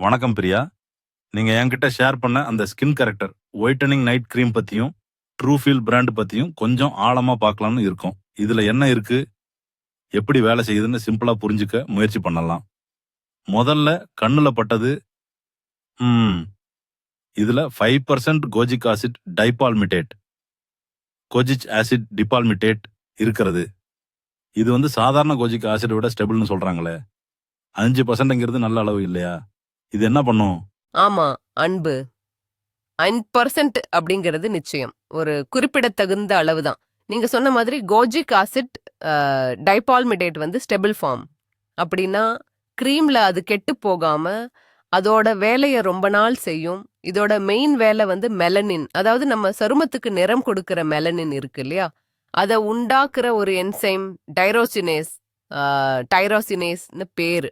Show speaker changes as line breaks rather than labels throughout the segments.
வணக்கம் பிரியா. நீங்க என்கிட்ட ஷேர் பண்ண அந்த skin corrector whitening night cream பத்தியும் ட்ரூஃபீல் பிராண்ட் பத்தியும் கொஞ்சம் ஆழமா பார்க்கலாம்னு இருக்கோம். இதுல என்ன இருக்கு? எப்படி வேலை செய்யுதுன்னு சிம்பிளா புரிஞ்சுக்க முயற்சி பண்ணலாம். முதல்ல கண்ணுல பட்டது ம் இதுல five percent kojic acid dipalmitate kojic acid dipalmitate இருக்கிறது. இது வந்து சாதாரண கோஜிக் ஆசிடை விட ஸ்டெபிள்னு சொல்றாங்களே. அஞ்சு பர்சன்ட்ங்கிறது நல்ல அளவு இல்லையா? இது என்ன பண்ணும்?
ஆமா அன்பு. பர்சன்ட் அப்படிங்கிறது நிச்சயம். ஒரு குறிப்பிடத்தகுந்த அளவு தான் நீங்க சொன்ன மாதிரி கோஜிக் ஆசிட் டைபால்மிடேட் வந்து ஸ்டெபிள் ஃபார்ம். அப்படின்னா க்ரீம்ல அது கெட்டு போகாம அதோட வேலையை ரொம்ப நாள் செய்யும். இதோட மெயின் வேலை வந்து மெலனின் அதாவது நம்ம சருமத்துக்கு நிறம் கொடுக்கிற மெலனின் இருக்கு இல்லையா? அதை உண்டாக்குற ஒரு என்சைம் டைரோசினேஸ் டைரோசினேஸ்னு பேரு.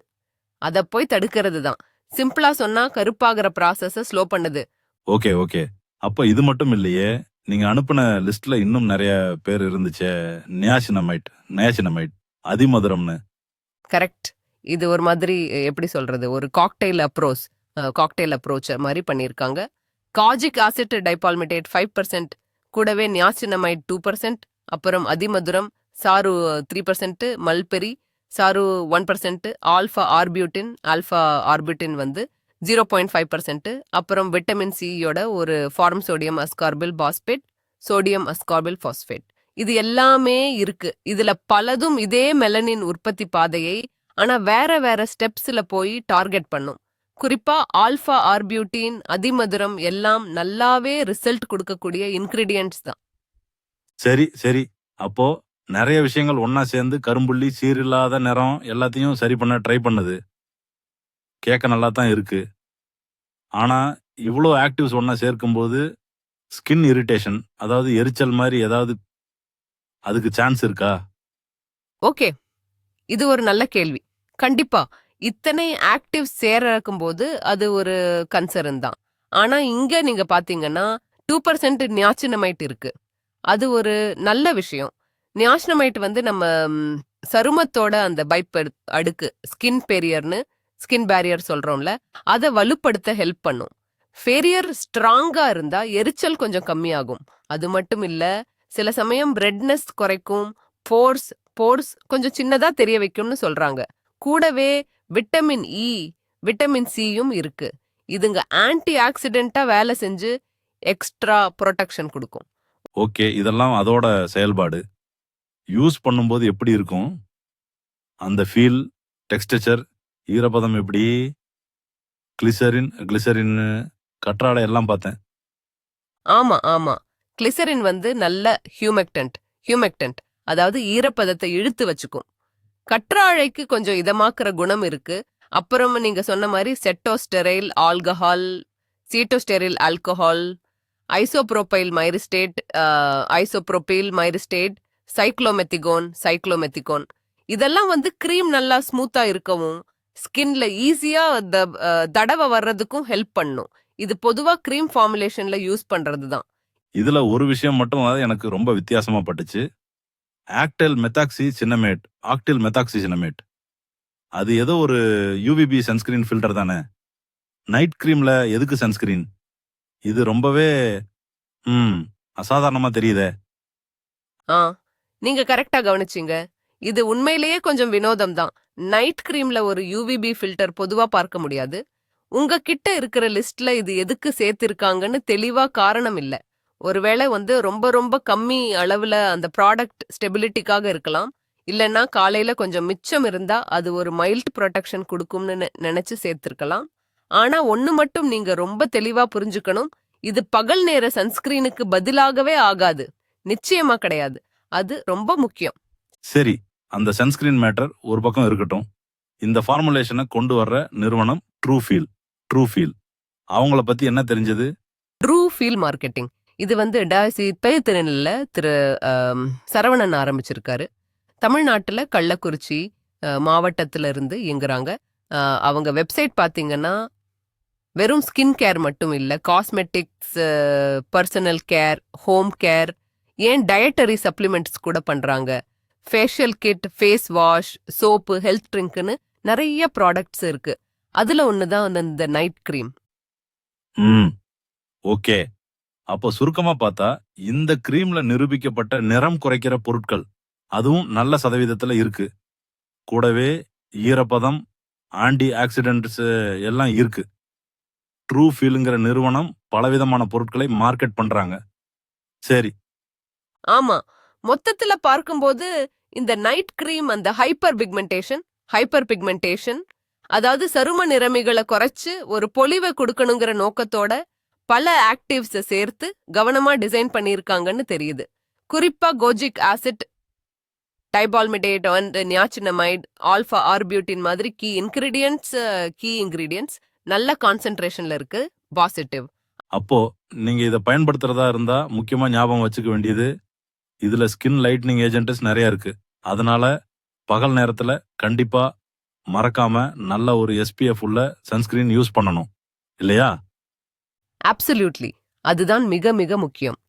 அதை போய் தடுக்கிறது தான் சிம்பிளா சொன்னா கருப்பாகிற ப்ராசஸ ஸ்லோ பண்ணுது.
Okay okay. அப்ப இது மட்டும் இல்லையே நீங்க அனுப்பின லிஸ்ட்ல இன்னும் நிறைய பேர் இருந்துச்சே நியாசினமைட் நியாசினமைட் அதிமதுரம்னு.
கரெக்ட் இது ஒரு மாதிரி எப்படி சொல்றது ஒரு காக்டெயில் அப்ரோச் காக்டெயில் அப்ரோச் மாதிரி பண்ணியிருக்காங்க. Kojic acid dipalmitate five percent கூடவே நியாசினமைட் டூ பர்சன்ட் அப்புறம் அதிமதுரம் சாரு three percent mulberry sir one percent alpha arbutin alpha arbutin வந்து ஜீரோ பாயிண்ட் ஃபைவ் பர்சன்ட் அப்புறம் விட்டமின் சியோட ஒரு form sodium ascorbyl phosphate sodium ascorbyl phosphate. இது எல்லாமே இருக்கு. இதுல பலதும் இதே மெலனின் உற்பத்தி பாதையை ஆனா வேற வேற ஸ்டெப்ஸ்ல போய் டார்கெட் பண்ணும். குறிப்பா ஆல்ஃபா ஆர்பியூட்டின் அதிமதுரம் எல்லாம் நல்லாவே ரிசல்ட் கொடுக்கக்கூடிய இன்கிரீடியன்ட்ஸ் தான்.
சரி சரி. அப்போ நிறைய விஷயங்கள் ஒன்றா சேர்ந்து கரும்புள்ளி சீரில்லாத நிறம் எல்லாத்தையும் சரி பண்ண ட்ரை பண்ணுது. கேட்க நல்லா தான் இருக்குது ஆனால் இவ்வளோ ஆக்டிவ்ஸ் ஒன்றா சேர்க்கும்போது ஸ்கின் இரிட்டேஷன் அதாவது எரிச்சல் மாதிரி ஏதாவது அதுக்கு சான்ஸ் இருக்கா?
ஓகே. இது ஒரு நல்ல கேள்வி. கண்டிப்பா. இத்தனை ஆக்டிவ் சேரக்கும் போது அது ஒரு கன்சர்ன் தான். ஆனா இங்க நீங்க பாத்தீங்கன்னா டூ பர்சன்ட் நியாச்சினமைட் இருக்கு. அது ஒரு நல்ல விஷயம். நியாஷனமைட் வந்து நம்ம சருமத்தோட அந்த பைப் அடுக்கு ஸ்கின் பேரியர்னு ஸ்கின் பேரியர் சொல்றோம்ல அதை வலுப்படுத்த ஹெல்ப் பண்ணும். ஃபேரியர் ஸ்ட்ராங்கா இருந்தா எரிச்சல் கொஞ்சம் கம்மியாகும். அது மட்டும் இல்ல சில சமயம் ரெட்னஸ் குறைக்கும் போர்ஸ் போர்ஸ் கொஞ்சம் சின்னதா தெரிய வைக்கும்னு சொல்றாங்க. கூடவே விட்டமின் இ விட்டமின் சியும் இருக்கு. இதுங்க ஆன்டி ஆக்சிடென்ட்டா வேலை செஞ்சு எக்ஸ்ட்ரா ப்ரொடெக்ஷன் கொடுக்கும்.
ஓகே இதெல்லாம் அதோட செயல்பாடு. யூஸ் பண்ணும்போது எப்படி இருக்கும்? அந்த ஃபீல் டெக்ஸ்டச்சர் ஈரப்பதம் எப்படி? கிளிசரின் கிளிசரின் கற்றாழை எல்லாம் பார்த்தேன்.
ஆமா ஆமா. கிளிசரின் வந்து நல்ல ஹியூமெக்டன்ட் ஹியூமெக்டன்ட் அதாவது ஈரப்பதத்தை இழுத்து வச்சுக்கும். கற்றாழைக்கு கொஞ்சம் இதமாக்குற குணம் இருக்கு. அப்புறம் நீங்க சொன்ன மாதிரி cetostearyl alcohol cetostearyl alcohol isopropyl myristate isopropyl myristate cyclomethicone cyclomethicone இதெல்லாம் வந்து க்ரீம் நல்லா ஸ்மூத்தா இருக்கவும் ஸ்கின்ல ஈஸியா தடவை வர்றதுக்கும் ஹெல்ப் பண்ணும். இது பொதுவா க்ரீம் ஃபார்முலேஷன்ல யூஸ் பண்றது தான்
இதுல ஒரு விஷயம் மட்டும் எனக்கு ரொம்ப வித்தியாசமா பட்டுச்சு. ஆக்டெல் மெத்தாக்சி சின்னமேட் ஆக்டில் மெத்தாக்சி சின்னமேட் அது ஏதோ ஒரு யூவிபி சன்ஸ்கிரீன் ஃபில்டர் தானே. நைட் கிரீம்ல எதுக்கு சன்ஸ்கிரீன் இது ரொம்பவே ம் அசாதாரணமா தெரியுதே.
ஆ. நீங்க கரெக்டா கவனிச்சீங்க. இது உண்மையிலேயே கொஞ்சம் வினோதம் தான். நைட் கிரீம்ல ஒரு யூவிபி ஃபில்டர் பொதுவா பார்க்க முடியாது. உங்க கிட்ட இருக்கிற லிஸ்ட்ல இது எதுக்கு சேர்த்திருக்காங்கன்னு தெளிவா காரணம் இல்ல. ஒருவேளை வந்து ரொம்ப ரொம்ப கம்மி அளவுல அந்த ப்ராடக்ட் ஸ்டெபிலிட்டிக்காக இருக்கலாம். இல்லைன்னா காலையில கொஞ்சம் மிச்சம் இருந்தா அது ஒரு மைல்ட் ப்ரொடெக்ஷன் கொடுக்கும்னு நினைச்சு சேர்த்திருக்கலாம். ஆனா ஒண்ணு மட்டும் நீங்க ரொம்ப தெளிவா புரிஞ்சுக்கணும். இது பகல் நேர சன்ஸ்கிரீனுக்கு பதிலாகவே ஆகாது. நிச்சயமா கிடையாது. அது ரொம்ப முக்கியம்.
சரி அந்த சன்ஸ்கிரீன் மேட்டர் ஒரு பக்கம் இருக்கட்டும். இந்த ஃபார்முலேஷனை கொண்டு வர்ற நிறுவனம் ட்ரூஃபீல் ட்ரூஃபீல் அவங்கள பத்தி என்ன தெரிஞ்சது?
ட்ரூ ஃபீல் மார்க்கெட்டிங் இது வந்து டாசி பேத்திரனில் திரு சரவணன் ஆரம்பிச்சிருக்காரு. தமிழ்நாட்டுல கள்ளக்குறிச்சி மாவட்டத்துல இருந்து இயங்குறாங்க. அவங்க வெப்சைட் பாத்தீங்கன்னா வெறும் ஸ்கின் கேர் மட்டும் இல்ல cosmetics personal care home care ஏன் டயட்டரி சப்ளிமெண்ட்ஸ் கூட பண்றாங்க? Facial kit face wash soap health ட்ரிங்க்னு நிறைய ப்ராடக்ட்ஸ் இருக்கு. அதுல ஒண்ணுதான் அந்த- இந்த நைட் கிரீம்
ம். ஓகே. அப்போ சுருக்கமா பார்த்தா இந்த கிரீம்ல நிரூபிக்கப்பட்ட நிறம் குறைக்கிற பொருட்கள் அதுவும் நல்ல சதவீதத்துல இருக்கு. கூடவே ஈரப்பதம் ஆன்டி ஆக்சிடென்ட்ஸ் எல்லாம் இருக்கு. ட்ரூ ஃபீலுங்கிற நிறுவனம் பலவிதமான பொருட்களை மார்க்கெட் பண்றாங்க. சரி
ஆமா. மொத்தத்துல பார்க்கும்போது இந்த நைட் கிரீம் அந்த ஹைப்பர் பிக்மெண்டேஷன் ஹைப்பர் பிக்மெண்டேஷன் அதாவது சரும நிறமிகளை குறைச்சு ஒரு பொலிவை கொடுக்கணுங்கிற நோக்கத்தோட பல ஆக்டிவ்ஸ சேர்த்து கவனமா டிசைன் பண்ணியிருக்காங்கன்னு தெரியுது. குறிப்பா kojic acid dipalmitate and niacinamide alpha arbutin மாதிரி கீ இன்கிரீடியன்ட்ஸ் கீ இன்கிரீடியன்ட்ஸ் நல்ல கான்சென்ட்ரேஷன்ல இருக்கு பாசிட்டிவ்
அப்போ நீங்க இதை பயன்படுத்துறதா இருந்தா முக்கியமா ஞாபகம் வச்சுக்க வேண்டியது இதுல ஸ்கின் லைட்னிங் ஏஜென்ட்ஸ் நிறைய இருக்கு. அதனால பகல் நேரத்துல கண்டிப்பா மறக்காம நல்ல ஒரு எஸ்பிஎஃப் உள்ள சன்ஸ்கிரீன் யூஸ் பண்ணணும். இல்லையா?
அப்சல்யூட்லி அதுதான் மிக மிக முக்கியம்.